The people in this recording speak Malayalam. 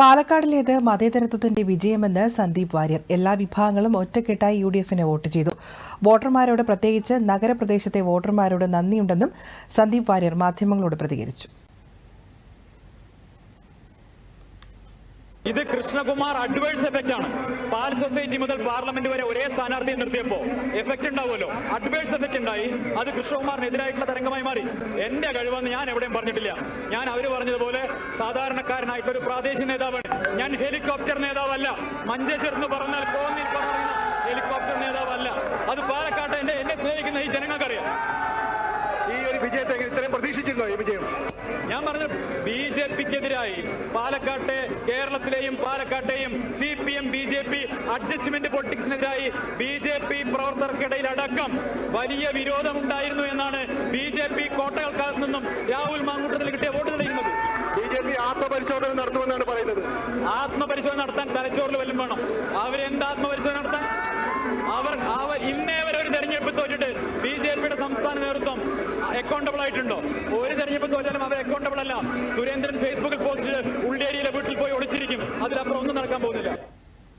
പാലക്കാടിലേത് മതേതരത്വത്തിന്റെ വിജയമെന്ന് സന്ദീപ് വാര്യർ. എല്ലാ വിഭാഗങ്ങളും ഒറ്റക്കെട്ടായി യു ഡി എഫിന് വോട്ട് ചെയ്തു. വോട്ടർമാരോട് പ്രത്യേകിച്ച് നഗരപ്രദേശത്തെ വോട്ടർമാരോട് നന്ദിയുണ്ടെന്നും സന്ദീപ് വാര്യർ മാധ്യമങ്ങളോട് പ്രതികരിച്ചു. ഇത് കൃഷ്ണകുമാർ അഡ്വേഴ്സ് എഫക്റ്റ് ആണ്. പാൽ സൊസൈറ്റി മുതൽ പാർലമെന്റ് വരെ ഒരേ സ്ഥാനാർത്ഥിയെ നിർത്തിയപ്പോ എഫക്റ്റ് ഉണ്ടാവുമല്ലോ. അഡ്വേഴ്സ് എഫക്റ്റ് ഉണ്ടായി. അത് കൃഷ്ണകുമാറിനെതിരായിട്ടുള്ള തരംഗമായി മാറി. എന്റെ കഴിവെന്ന് ഞാൻ എവിടെയും പറഞ്ഞിട്ടില്ല. ഞാൻ അവർ പറഞ്ഞതുപോലെ സാധാരണക്കാരനായിട്ടൊരു ഒരു പ്രാദേശിക നേതാവാണ്. ഞാൻ ഹെലികോപ്റ്റർ നേതാവല്ല. മഞ്ചേശ്വരം എന്ന് പറഞ്ഞാൽ കോന്നിൽ പറയുന്ന ഹെലികോപ്റ്റർ നേതാവല്ല. അത് പാലക്കാട്ട് എന്റെ എന്നെ സ്നേഹിക്കുന്ന ഈ ജനങ്ങൾക്കറിയാം. ഈ ഒരു വിജയത്തെ ഇത്രയും പ്രതീക്ഷിച്ചിരുന്നോ ഈ വിജയം? ഞാൻ പറഞ്ഞു ജെ പിക്കെതിരായി പാലക്കാട്ടെ കേരളത്തിലെയും പാലക്കാട്ടെയും C P M B J P adjustment പൊളിറ്റിക്സിനെതിരായി B J P പ്രവർത്തകർക്കിടയിൽ അടക്കം വലിയ വിരോധമുണ്ടായിരുന്നു എന്നാണ് ബി ജെ പി കോട്ടകൾക്കകത്ത് നിന്നും രാഹുൽ മാങ്കൂട്ടത്തിൽ കിട്ടിയ വോട്ട് തെളിയുന്നത് ബി ജെ പി ആത്മപരിശോധന നടത്തുമെന്നാണ് പറയുന്നത്. ആത്മപരിശോധന നടത്താൻ തലച്ചോറിൽ വല്ലതും വേണം? അവരെന്ത് ആത്മപരിശോധന നടത്താൻ? അവർ അവർ ഇന്നേ വരെ ഒരു തെരഞ്ഞെടുപ്പ് തോറ്റിട്ട് ബി ജെ പിയുടെ സംസ്ഥാന നേതൃത്വം അക്കൗണ്ടബിൾ ആയിട്ടുണ്ടോ? ഒരു തെരഞ്ഞെടുപ്പ് സുരേന്ദ്രൻ ഫേസ്ബുക്കിൽ പോസ്റ്റ്